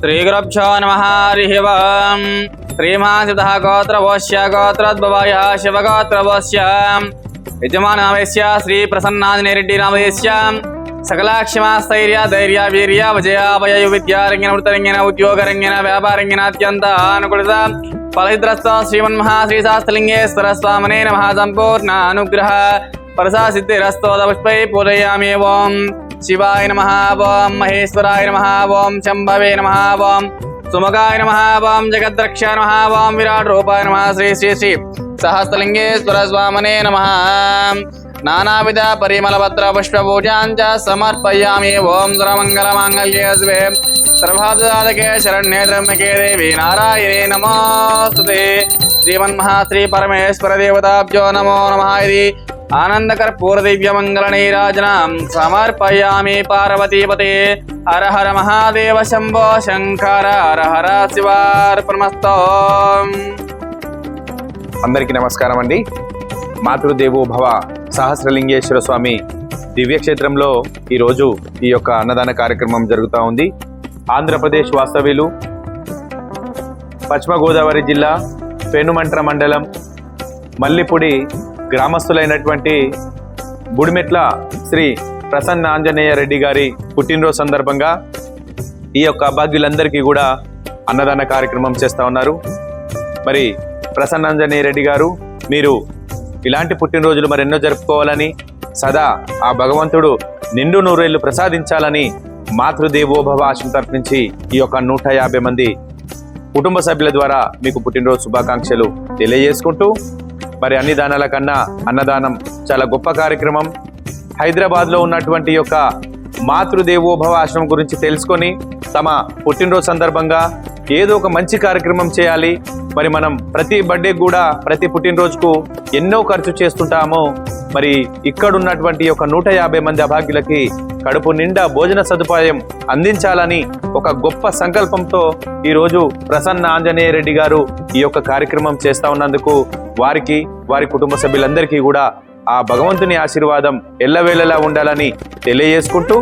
శ్రీగురుభ్యో నమ హరి ఓం శ్రీమాసిత గోత్రవోశ్య గోత్రోద్భవాయ శివగోత్రవోశ్య యజమానామేశ్య శ్రీ ప్రసన్నాంజనేరెడ్డి నామయేశ్య సకలాక్షమాస్థైర్య ధైర్య వీర్య విజయాభయ విద్యారంగిన వృత్తరంగిన ఉద్యోగరంగిన వ్యాపారంగిన అత్యంత అనుకూలిత ఫలహిద్రస్వ శ్రీమన్మహా శ్రీశాస్త్రలింగేశ్వర స్వామనే నమ సంపూర్ణ అనుగ్రహ अनुग्रह परसासिद्धिरस्तोद पुष्पै पूजयामि ओम् शिवाय नमः ओं महेश्वराय नमः ओं शम्भवे नमः ओं सुमुखाय नमः ओं जगद्रक्षाय नमः ओं विराट रूपाय नमः श्री श्री श्री सहस्रलिङ्गेश्वर स्वामने नमः नानाविध परिमलपत्र पुष्पपूजां च समर्पयामि ॐ सर्वमङ्गलमाङ्गल्ये शिवे सर्वादके शरण्ये त्र्यम्बके देवी नारायणे नमोस्तुते श्रीमन्महाश्री परमेश्वर देवताभ्यो नमो नमः इति ఆనందకర పూర్దివ్యమంగళనైరాజనాం సమర్పయామి పార్వతీపతే. హర హర మహాదేవ శంభో శంకర హర హర శివార్పణమస్త. అందరికీ నమస్కారం అండి. మాతృదేవో భవ సహస్రలింగేశ్వర స్వామి దివ్యక్షేత్రంలో ఈరోజు ఈ యొక్క అన్నదాన కార్యక్రమం జరుగుతూ ఉంది. ఆంధ్రప్రదేశ్ వాస్తవ్యులు పశ్చిమ గోదావరి జిల్లా పెనుమంట్ర మండలం మల్లిపూడి గ్రామస్తులైనటువంటి బుడిమెట్ల శ్రీ ప్రసన్న ఆంజనేయ రెడ్డి గారి పుట్టినరోజు సందర్భంగా ఈ యొక్క అభాగ్యులందరికీ కూడా అన్నదాన కార్యక్రమం చేస్తూ ఉన్నారు. మరి ప్రసన్నాంజనేయ రెడ్డి గారు మీరు ఇలాంటి పుట్టినరోజులు మరెన్నో జరుపుకోవాలని సదా ఆ భగవంతుడు నిండు నూరేళ్ళు ప్రసాదించాలని మాతృదేవోభవ ఆశం తరపునుంచి ఈ యొక్క నూట యాభై మంది కుటుంబ సభ్యుల ద్వారా మీకు పుట్టినరోజు శుభాకాంక్షలు తెలియజేసుకుంటూ మరి అన్ని దానాల కన్నా అన్నదానం చాలా గొప్ప కార్యక్రమం. హైదరాబాద్లో ఉన్నటువంటి యొక్క మాతృదేవోభవ ఆశ్రమం గురించి తెలుసుకొని తమ పుట్టినరోజు సందర్భంగా ఏదో ఒక మంచి కార్యక్రమం చేయాలి. మరి మనం ప్రతి బర్త్డే కూడా ప్రతి పుట్టినరోజుకు ఎన్నో ఖర్చు చేస్తుంటాము. మరి ఇక్కడ ఉన్నటువంటి ఒక నూట యాభై మంది అభాగ్యులకి కడుపు నిండా భోజన సదుపాయం అందించాలని ఒక గొప్ప సంకల్పంతో ఈరోజు ప్రసన్న ఆంజనేయ రెడ్డి గారు ఈ యొక్క కార్యక్రమం చేస్తా ఉన్నందుకు వారికి వారి కుటుంబ సభ్యులందరికీ కూడా ఆ భగవంతుని ఆశీర్వాదం ఎల్లవేళలా ఉండాలని తెలియజేసుకుంటూ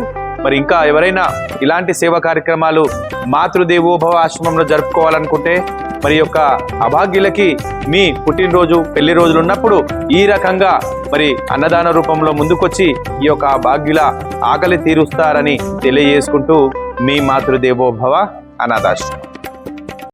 మరి ఇంకా ఎవరైనా ఇలాంటి సేవా కార్యక్రమాలు మాతృదేవోభవ ఆశ్రమంలో జరుపుకోవాలనుకుంటే మరి యొక్క అభాగ్యులకి మీ పుట్టినరోజు పెళ్ళి రోజులు ఉన్నప్పుడు ఈ రకంగా మరి అన్నదాన రూపంలో ముందుకొచ్చి ఈ యొక్క భాగ్యుల ఆకలి తీరుస్తారని తెలియజేసుకుంటూ మీ మాతృదేవోభవ అనాథాశ్రమం.